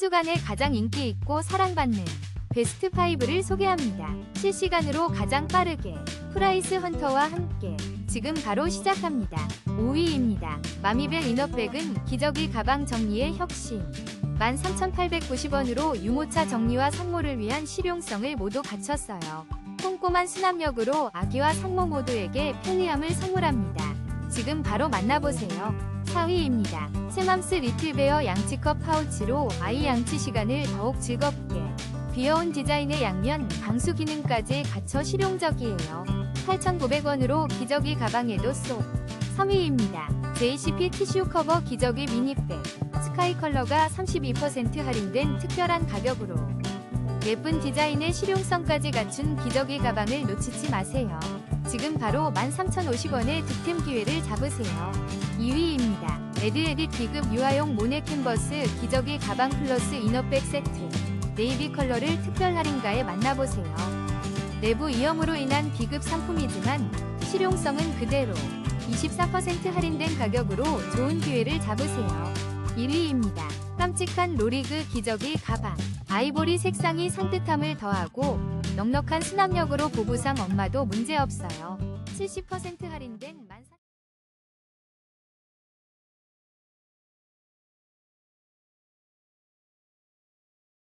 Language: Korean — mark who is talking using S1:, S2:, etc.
S1: 주간에 가장 인기 있고 사랑받는 베스트 5를 소개합니다. 실시간으로 가장 빠르게 프라이스 헌터와 함께 지금 바로 시작합니다. 5위입니다. 마미벨 이너백은 기저귀 가방 정리의 혁신. 13,890원으로 유모차 정리와 산모를 위한 실용성을 모두 갖췄어요. 꼼꼼한 수납력으로 아기와 산모 모두에게 편리함을 선물합니다. 지금 바로 만나보세요. 4위입니다. 세맘스 리틀베어 양치컵 파우치로 아이 양치 시간을 더욱 즐겁게. 귀여운 디자인의 양면, 방수 기능까지 갖춰 실용적이에요. 8,900원으로 기저귀 가방에도 쏙. 3위입니다. JCP 티슈 커버 기저귀 미니백. 스카이 컬러가 32% 할인된 특별한 가격으로. 예쁜 디자인의 실용성까지 갖춘 기저귀 가방을 놓치지 마세요. 지금 바로 13,050원의 득템 기회를 잡으세요. 2위입니다. 레드에딧 비급 유아용 모네 캔버스 기저귀 가방 플러스 이너백 세트. 네이비 컬러를 특별 할인가에 만나보세요. 내부 이염으로 인한 비급 상품이지만 실용성은 그대로 24% 할인된 가격으로 좋은 기회를 잡으세요. 1위입니다. 깜찍한 로리그 기저귀 가방. 아이보리 색상이 산뜻함을 더하고 넉넉한 수납력으로 보부상 엄마도 문제없어요. 70% 할인된 만